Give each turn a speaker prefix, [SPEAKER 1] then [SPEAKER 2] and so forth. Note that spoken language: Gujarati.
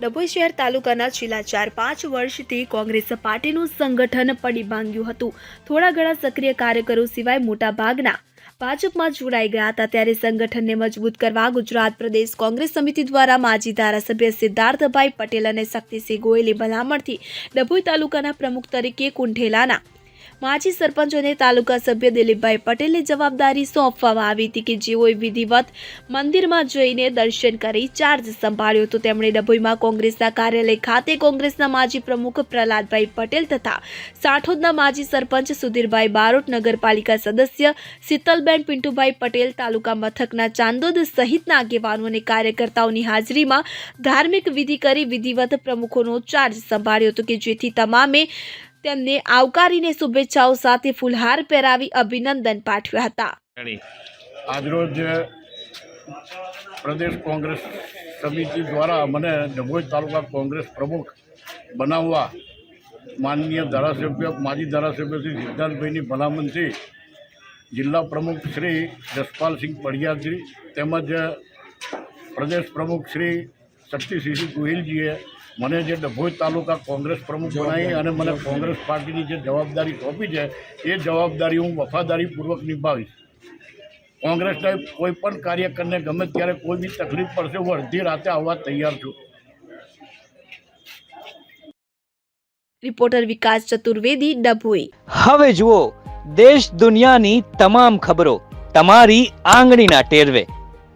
[SPEAKER 1] ડભોઈ શહેર તાલુકાના છેલ્લા ચાર પાંચ વર્ષથી કોંગ્રેસ પાર્ટીનું સંગઠન પડી ભાંગ્યું હતું. થોડા ઘણા સક્રિય કાર્યકરો સિવાય મોટા ભાગના ભાજપમાં જોડાઈ ગયા હતા. ત્યારે સંગઠનને મજબૂત કરવા ગુજરાત પ્રદેશ કોંગ્રેસ સમિતિ દ્વારા માજી ધારાસભ્ય સિદ્ધાર્થભાઈ પટેલ અને શક્તિસિંહ ગોયલી ભલામણથી ડભોઈ તાલુકાના પ્રમુખ તરીકે કુંઠેલાના માજી સરપંચોને તાલુકા સભ્ય દિલીપભાઈ પટેલને જવાબદારી સોંપવામાં આવી હતી કે જેઓએ વિધિવત મંદિરમાં જઈને દર્શન કરી ચાર્જ સંભાળ્યો હતો. તેમણે ડભોઈમાં કોંગ્રેસના કાર્યાલય ખાતે કોંગ્રેસના માજી પ્રમુખ પ્રહલાદભાઈ પટેલ તથા સાઠોદના માજી સરપંચ સુધીરભાઈ બારોટ, નગરપાલિકા સદસ્ય શીતલબેન પિન્ટુભાઈ પટેલ, તાલુકા મથકના ચાંદોદ સહિતના આગેવાનો અને કાર્યકર્તાઓની હાજરીમાં ધાર્મિક વિધિ કરી વિધિવત પ્રમુખોનો ચાર્જ સંભાળ્યો હતો કે જેથી તમામે તેમને આવકારીને શુભેચ્છાઓ સાથે ફુલહાર પહેરાવી અભિનંદન પાઠવ્યા હતા.
[SPEAKER 2] આજરોજ પ્રદેશ કોંગ્રેસ સમિતિ દ્વારા મને ડભોઈ તાલુકા કોંગ્રેસ પ્રમુખ બનાવવા માનનીય ધારાસભ્ય, માજી ધારાસભ્ય શ્રી સિદ્ધાર્થભાઈની ભલામણથી જિલ્લા પ્રમુખ શ્રી જસપાલસિંહ પડિયાજી તેમજ પ્રદેશ પ્રમુખ શ્રી શક્તિસિંહ ગોહિલજીએ મને જે ડભોઈ તાલુકા કોંગ્રેસ પ્રમુખ બનાવી અને મને કોંગ્રેસ પાર્ટીની જે જવાબદારી સોંપી છે એ જવાબદારી હું વફાદારીપૂર્વક નિભાવીશ. કોંગ્રેસના કોઈ પણ કાર્યકરને ગમે ત્યારે કોઈ બી તકલીફ પડશે હું અડધી રાતે આવવા તૈયાર છું.
[SPEAKER 1] રિપોર્ટર વિકાસ ચતુર્વેદી ડભોઈ.
[SPEAKER 3] હવે જુઓ દેશ દુનિયાની તમામ ખબરો તમારી આંગળીના ટેરવે.